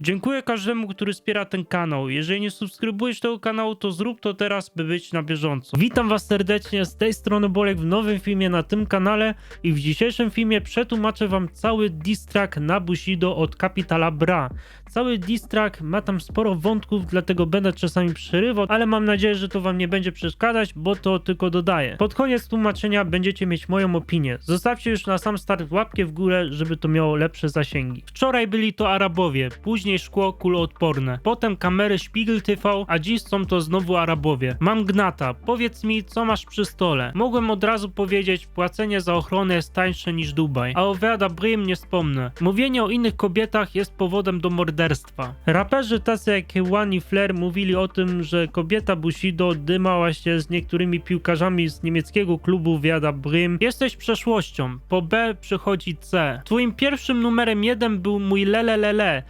Dziękuję każdemu, który wspiera ten kanał. Jeżeli nie subskrybujesz tego kanału, to zrób to teraz, by być na bieżąco. Witam was serdecznie, z tej strony Bolek w nowym filmie na tym kanale i w dzisiejszym filmie przetłumaczę wam cały diss track na Bushido od Kapitala Bra. Cały diss track ma tam sporo wątków, dlatego będę czasami przerywał, ale mam nadzieję, że to wam nie będzie przeszkadzać, bo to tylko dodaję. Pod koniec tłumaczenia będziecie mieć moją opinię. Zostawcie już na sam start łapkę w górę, żeby to miało lepsze zasięgi. Wczoraj byli to Arabowie, później szkło kuloodporne, potem kamery Spiegel TV, a dziś są to znowu Arabowie. Mam Gnata, powiedz mi, co masz przy stole. Mogłem od razu powiedzieć, płacenie za ochronę jest tańsze niż Dubaj, a o Weada Brim nie wspomnę. Mówienie o innych kobietach jest powodem do morderstwa. Raperzy tacy jak One i Flair mówili o tym, że kobieta Bushido dymała się z niektórymi piłkarzami z niemieckiego klubu Wiada Brim. Jesteś przeszłością. Po B przychodzi C. Twoim pierwszym numerem jeden był mój lelelele.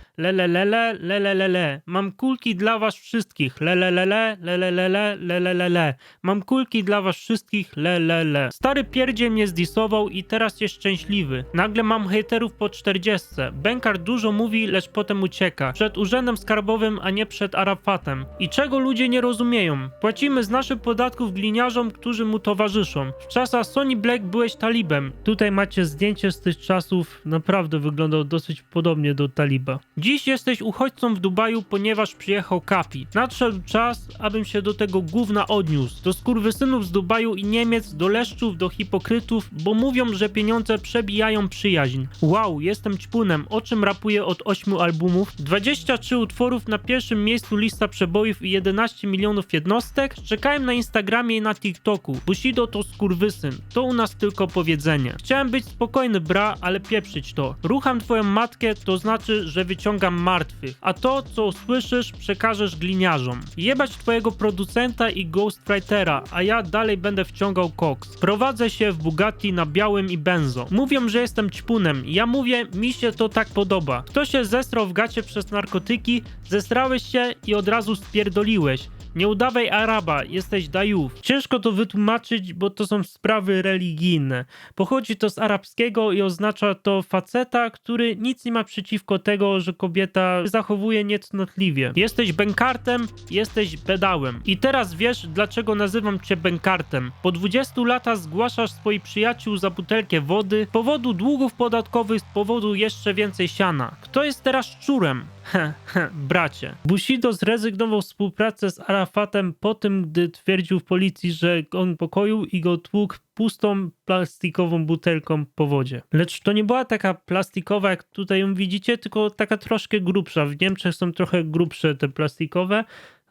Lelelele, lelelele. Mam kulki dla was wszystkich. Lelelele, lelelele, lelelele. Mam kulki dla was wszystkich. Lelele. Stary pierdziel mnie zdisował i teraz jest szczęśliwy. Nagle mam hejterów po 40. Bękar dużo mówi, lecz potem ucieka. Przed urzędem skarbowym, a nie przed Arafatem. I czego ludzie nie rozumieją? Płacimy z naszych podatków gliniarzom, którzy mu towarzyszą. W czasach Sony Black byłeś talibem. Tutaj macie zdjęcie z tych czasów. Naprawdę wyglądał dosyć podobnie do taliba. Dziś jesteś uchodźcą w Dubaju, ponieważ przyjechał Kapi. Nadszedł czas, abym się do tego gówna odniósł. Do skurwysynów z Dubaju i Niemiec, do leszczów, do hipokrytów, bo mówią, że pieniądze przebijają przyjaźń. Wow, jestem ćpunem, o czym rapuję od 8 albumów. 23 utworów na pierwszym miejscu lista przebojów i 11 milionów jednostek. Czekałem na Instagramie i na TikToku. Bushido to skurwysyn. To u nas tylko powiedzenie. Chciałem być spokojny, bra, ale pieprzyć to. Rucham twoją matkę, to znaczy, że wyciągam martwych. A to, co usłyszysz, przekażesz gliniarzom. Jebać twojego producenta i ghostwritera, a ja dalej będę wciągał koks. Prowadzę się w Bugatti na białym i benzo. Mówią, że jestem ćpunem. Ja mówię, mi się to tak podoba. Kto się zesrał w gacie przez narkotyki, zesrałeś się i od razu spierdoliłeś. Nie udawaj Araba, jesteś dajów. Ciężko to wytłumaczyć, bo to są sprawy religijne. Pochodzi to z arabskiego i oznacza to faceta, który nic nie ma przeciwko tego, że kobieta zachowuje niecnotliwie. Jesteś bękartem, jesteś pedałem. I teraz wiesz, dlaczego nazywam cię bękartem. Po 20 latach zgłaszasz swoich przyjaciół za butelkę wody, z powodu długów podatkowych, z powodu jeszcze więcej siana. Kto jest teraz szczurem? He, he, bracie. Bushido zrezygnował z współpracy z Arafatem po tym, gdy twierdził w policji, że on pokoił i go tłukł pustą plastikową butelką po wodzie. Lecz to nie była taka plastikowa, jak tutaj ją widzicie, tylko taka troszkę grubsza. W Niemczech są trochę grubsze te plastikowe,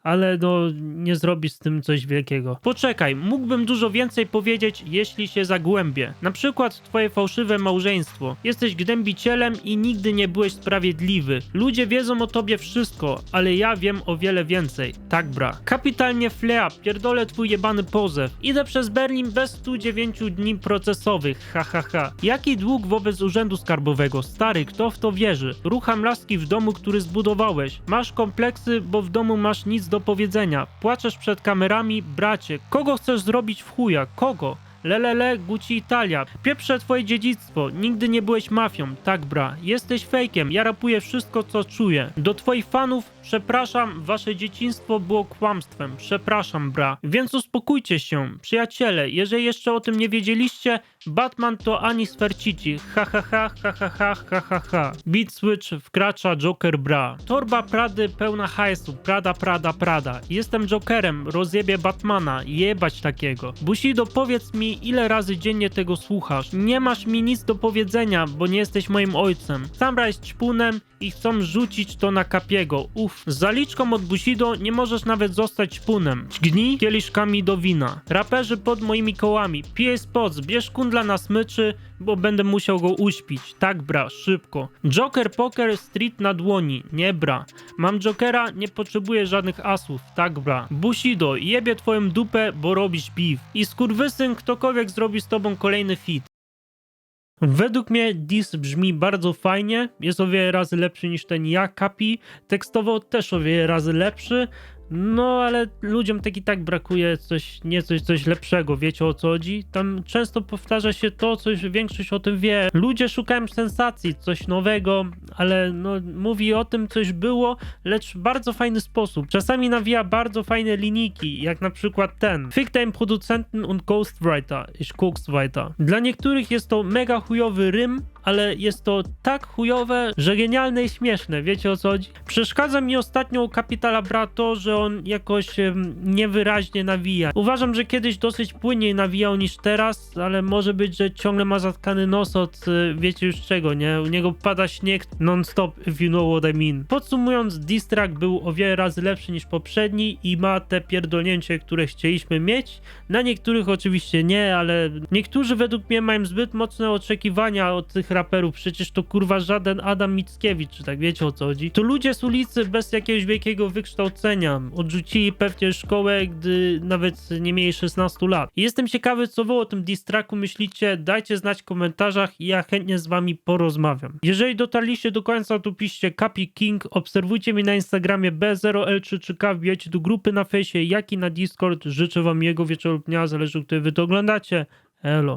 ale no nie zrobisz z tym coś wielkiego. Poczekaj, mógłbym dużo więcej powiedzieć, jeśli się zagłębię. Na przykład twoje fałszywe małżeństwo. Jesteś gnębicielem i nigdy nie byłeś sprawiedliwy. Ludzie wiedzą o tobie wszystko, ale ja wiem o wiele więcej. Tak, bra. Kapitalnie flea, pierdolę twój jebany pozew. Idę przez Berlin bez 109 dni procesowych, ha ha ha. Jaki dług wobec urzędu skarbowego? Stary, kto w to wierzy? Rucham laski w domu, który zbudowałeś. Masz kompleksy, bo w domu masz nic do powiedzenia. Płaczesz przed kamerami, bracie. Kogo chcesz zrobić w chuja? Kogo? Lelele, Gucci Italia. Pieprze twoje dziedzictwo. Nigdy nie byłeś mafią. Tak, bra. Jesteś fejkiem. Ja rapuję wszystko, co czuję. Do twoich fanów, przepraszam, wasze dzieciństwo było kłamstwem. Przepraszam, bra. Więc uspokójcie się. Przyjaciele, jeżeli jeszcze o tym nie wiedzieliście, Batman to ani Sfercici. Ha ha ha, ha ha ha, ha ha ha. Beat Switch wkracza Joker bra. Torba Prady pełna hajsu. Prada, Prada, Prada. Jestem Jokerem. Rozjebie Batmana. Jebać takiego. Bushido, powiedz mi, ile razy dziennie tego słuchasz. Nie masz mi nic do powiedzenia, bo nie jesteś moim ojcem. Samra jest ćpunem i chcą rzucić to na Kapiego. Uff. Z zaliczką od Bushido nie możesz nawet zostać ćpunem. Dźgnij kieliszkami do wina. Raperzy pod moimi kołami. Pije spoc, bierz kundla na smyczy, bo będę musiał go uśpić. Tak, bra, szybko. Joker Poker Street na dłoni. Nie, bra. Mam Jokera, nie potrzebuję żadnych asów. Tak, bra. Bushido, jebie twoją dupę, bo robisz beef. I skurwysyn, ktokolwiek zrobi z tobą kolejny fit. Według mnie diss brzmi bardzo fajnie, jest o wiele razy lepszy niż ten ja Kapi, tekstowo też o wiele razy lepszy, No, ale ludziom tak i tak brakuje coś, nie coś, coś lepszego, wiecie o co chodzi? Tam często powtarza się to, coś większość o tym wie. Ludzie szukają sensacji, coś nowego, ale no, mówi o tym, coś było, lecz w bardzo fajny sposób. Czasami nawija bardzo fajne linijki, jak na przykład ten. Fick deinem Produzenten und Ghostwriter, ich guck's weiter. Dla niektórych jest to mega chujowy rym, ale jest to tak chujowe, że genialne i śmieszne, wiecie o co chodzi? Przeszkadza mi ostatnio u Kapitala Bra to, że on jakoś niewyraźnie nawija. Uważam, że kiedyś dosyć płynniej nawijał niż teraz, ale może być, że ciągle ma zatkany nos od e, wiecie już czego, nie? U niego pada śnieg non-stop, if you know what I mean. Podsumując, diss track był o wiele razy lepszy niż poprzedni i ma te pierdolnięcie, które chcieliśmy mieć. Na niektórych oczywiście nie, ale niektórzy według mnie mają zbyt mocne oczekiwania od tych raperów. Przecież to kurwa żaden Adam Mickiewicz, czy tak wiecie o co chodzi. To ludzie z ulicy bez jakiegoś wielkiego wykształcenia. Odrzucili pewnie szkołę, gdy nawet nie mieli 16 lat. Jestem ciekawy, co wy o tym diss tracku myślicie. Dajcie znać w komentarzach i ja chętnie z wami porozmawiam. Jeżeli dotarliście do końca, to piszcie Kapi King, obserwujcie mnie na Instagramie B0L3K, wbijajcie do grupy na fejsie, jak i na Discord. Życzę wam miłego wieczoru dnia, zależy, który wy to oglądacie. Elo.